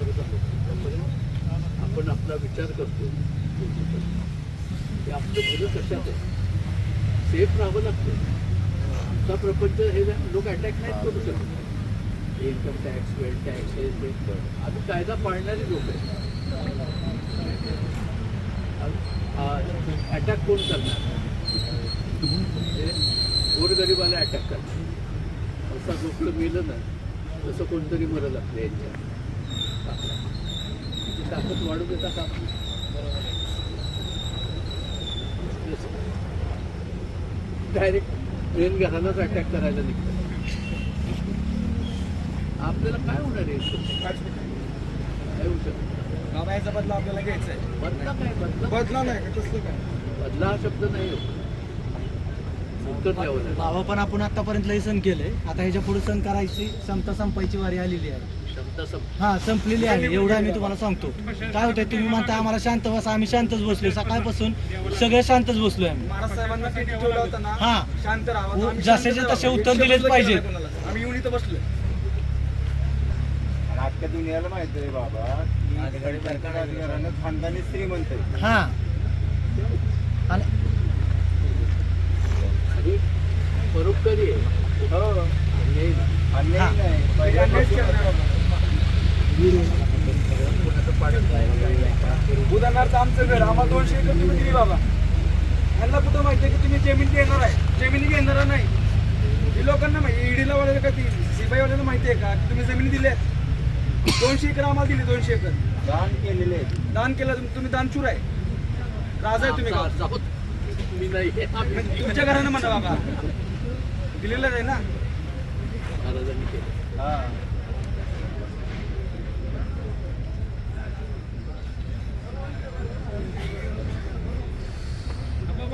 करत आहोत आपण आपला विचार करतो. ते आपलं भलं कशात आहे सेफ राहावं लागतं. आमचा प्रपंच हे लोक अटॅक नाही करू शकत. इन्कम टॅक्स वेल्थ टॅक्स हे ते. आम्ही कायदा पाळणारे लोक आहेत. अटॅक कोण करणार? म्हणजे गोरगरिबाला अटॅक करणार. असा गोष्ट मेलं ना तसं कोणतरी मरल आपल्या यांच्या ताकद वाढू देता का डायरेक्ट ट्रेन घरालाच अटॅक करायला निघतात आपल्याला काय होणार आहे? काय होऊ शकत? बाबा याचा बदला आपल्याला घ्यायचा आहे. बदला काय? बदला बदला नाही का तसलं काय? बदला हा शब्द नाही हो. उत्तर. बाबा पण आपण आतापर्यंत लय सण केले. आता ह्याच्या पुढे सण करायची क्षमता संपायची वारी आलेली आहे. हा संपलेली आहे. एवढं आम्ही तुम्हाला सांगतो. काय होतंय तुम्ही म्हणता आम्हाला शांत बसा आम्ही शांतच बसलोय. सकाळपासून सगळे शांतच बसलोय आम्ही. महाराज साहेबांना किती ठेवला होता ना हा. शांत जसेचे शांत तसे. उत्तर दिलेच. आम्ही येऊन इथं बसलोय. दुनियाला माहिती आहे बाबा की सरकार अधिकाऱ्यानं खानदानी श्रीमंत आहे हा. आणि आणि परोपकारी आहे. हो. अन्यायी. नाही. अन्याय नाही. पहिल्यापासून उदाहरणार्थ आमचं घर आम्हाला दोनशे एकर तुम्ही दिली बाबा. ह्यांना कुठं माहिती आहे की तुम्ही जमीन घेणार आहे? जमिनी घेणार नाही. ही लोकांना माहिती ईडीला वाल्याला का ती सीबाई वाल्याला माहिती आहे का? की तुम्ही जमिनी दिल्या दोनशे एकर आम्हाला दिली दोनशे एकर. दान केलेले आहे. दान केलं तुम्ही तुम्ही दानचूर आहे. राजा आहे तुम्ही. मी नाही म्हणजे तुमच्या घरानं म्हणा बाबा. दिलेलं आहे ना? महाराजांनी केलं. हा जाऊ मी आता. जाऊ दे. नाही जाऊ दे. मी खरं